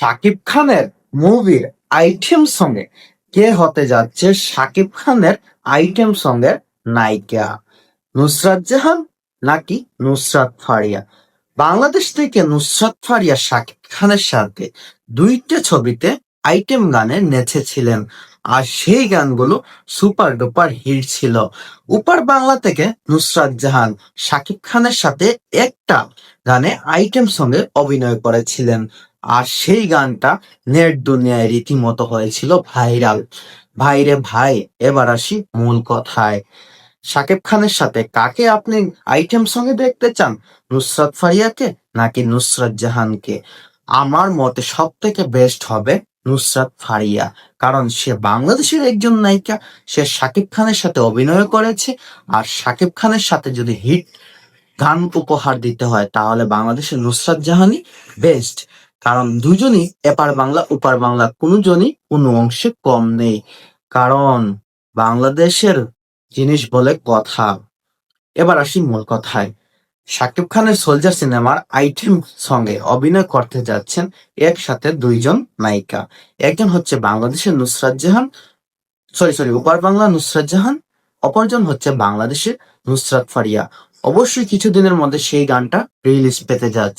শাকিব খানের মুভির আইটেম সঙ্গে কে হতে যাচ্ছে শাকিব খানের আইটেম সঙ্গের নায়িকা? নুসরাত জাহান নাকি নুসরাত ফারিয়া? বাংলাদেশ থেকে নুসরাত ফারিয়া শাকিব খানের সাথে দুইটা ছবিতে আইটেম গানে নেচেছিলেন আর সেই গানগুলো সুপার ডুপার হিট ছিল। উপার বাংলা থেকে নুসরাত জাহান শাকিব খানের সাথে একটা গানে আইটেম সঙ্গে অভিনয় করেছিলেন। আর সেই গানটা নেট দুনিয়ায় রীতিমতো হয়েছিল ভাইরাল। ভাইরে ভাই, এবার আসি মূল কথায়। শাকিব খানের সাথে কাকে আপনি আইটেম সঙ্গে দেখতে চান? নুসরাত ফারিয়াকে নাকি নুসরাত জাহানকে? আমার মতে সব থেকে বেস্ট হবে নুসরাত ফারিয়া, কারণ সে বাংলাদেশের একজন নায়িকা, সে শাকিব খানের সাথে অভিনয় করেছে, আর শাকিব খানের সাথে যদি হিট গান উপহার দিতে হয়, তাহলে বাংলাদেশের নুসরাত জাহানই বেস্ট কারণ দুজনই এপার বাংলা, ওপার বাংলা কোনো জনই কোনো অংশে কম নেই। কারণ বাংলাদেশের জিনিস বলে কথা। এবার আসি মূল কথায়। শাকিব খানের সোলজার সিনেমার আইটেম সঙ্গে অভিনয় করতে যাচ্ছেন একসাথে দুইজন নায়িকা। একজন হচ্ছে বাংলাদেশের নুসরাত জাহান, সরি সরি উপার বাংলা নুসরাত জাহান, অপরজন হচ্ছে বাংলাদেশের নুসরাত ফারিয়া। অবশ্যই কিছুদিনের মধ্যে সেই গানটা রিলিজ পেতে যাচ্ছে।